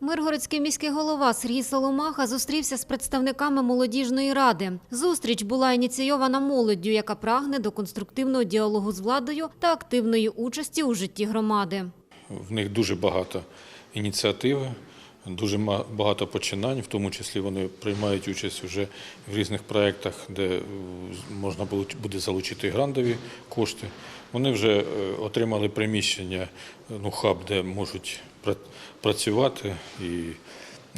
Миргородський міський голова Сергій Соломаха зустрівся з представниками молодіжної ради. Зустріч була ініційована молоддю, яка прагне до конструктивного діалогу з владою та активної участі у житті громади. В них дуже багато ініціативи, дуже багато починань, в тому числі вони приймають участь вже в різних проєктах, де е, можна буде залучити грантові кошти. Вони вже е, отримали приміщення, е, ну, хаб, де можуть працювати і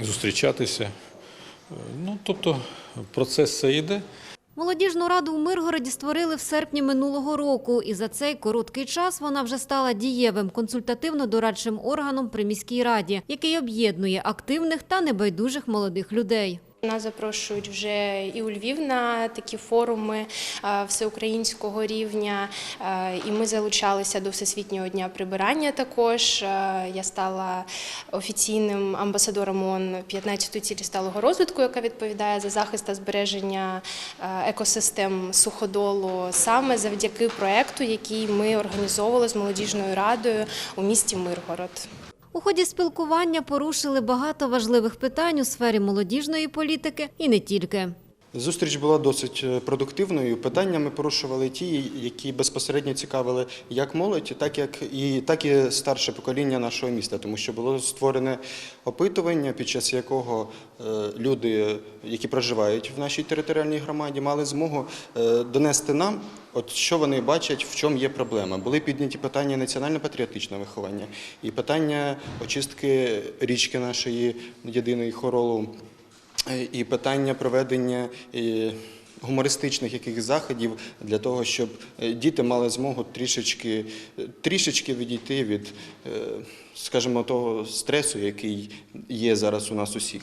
зустрічатися. Ну, тобто процес це йде. Молодіжну раду у Миргороді створили в серпні минулого року, і за цей короткий час вона вже стала дієвим консультативно-дорадчим органом при міській раді, який об'єднує активних та небайдужих молодих людей. Нас запрошують вже і у Львів на такі форуми е, всеукраїнського рівня, е, і ми залучалися до Всесвітнього дня прибирання. Також Е, я стала офіційним амбасадором ООН 15-ї цілі сталого розвитку, яка відповідає за захист та збереження екосистем суходолу, саме завдяки проекту, який ми організовували з молодіжною радою у місті Миргород. У ході спілкування порушили багато важливих питань у сфері молодіжної політики і не тільки. Зустріч була досить е, продуктивною. Питання ми порушували ті, які безпосередньо цікавили як молодь, так як і так і старше покоління нашого міста, тому що було створене опитування, під час якого е, люди, які проживають в нашій територіальній громаді, мали змогу е, донести нам, от що вони бачать, в чому є проблема. Були підняті питання національно-патріотичного виховання і питання очистки річки нашої єдиної хоролу. Е, і питання проведення е, гумористичних яких заходів для того, щоб е, діти мали змогу трішечки, трішечки відійти від, скажімо, того стресу, який є зараз у нас усіх.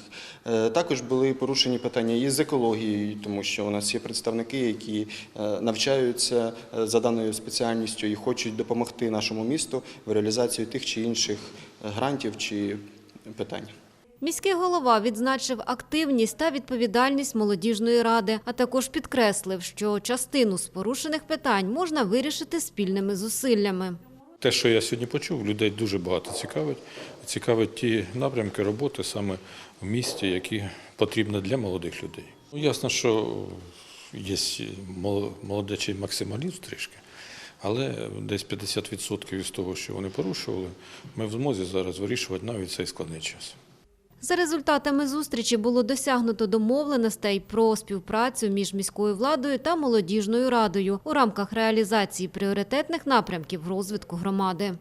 Також були порушені питання і з екологією, тому що у нас є представники, які навчаються за даною спеціальністю і хочуть допомогти нашому місту в реалізації тих чи інших грантів чи питань. Міський голова відзначив активність та відповідальність молодіжної ради, а також підкреслив, що частину з порушених питань можна вирішити спільними зусиллями. Те, що я сьогодні почув, людей дуже багато цікавить. Цікавить ті напрямки роботи саме в місті, які потрібні для молодих людей. Ну, ясно, що є молодечий максималізм трішки, але десь 50% із того, що вони порушували, ми в змозі зараз вирішувати навіть цей складний час. За результатами зустрічі було досягнуто домовленостей про співпрацю між міською владою та молодіжною радою у рамках реалізації пріоритетних напрямків розвитку громади.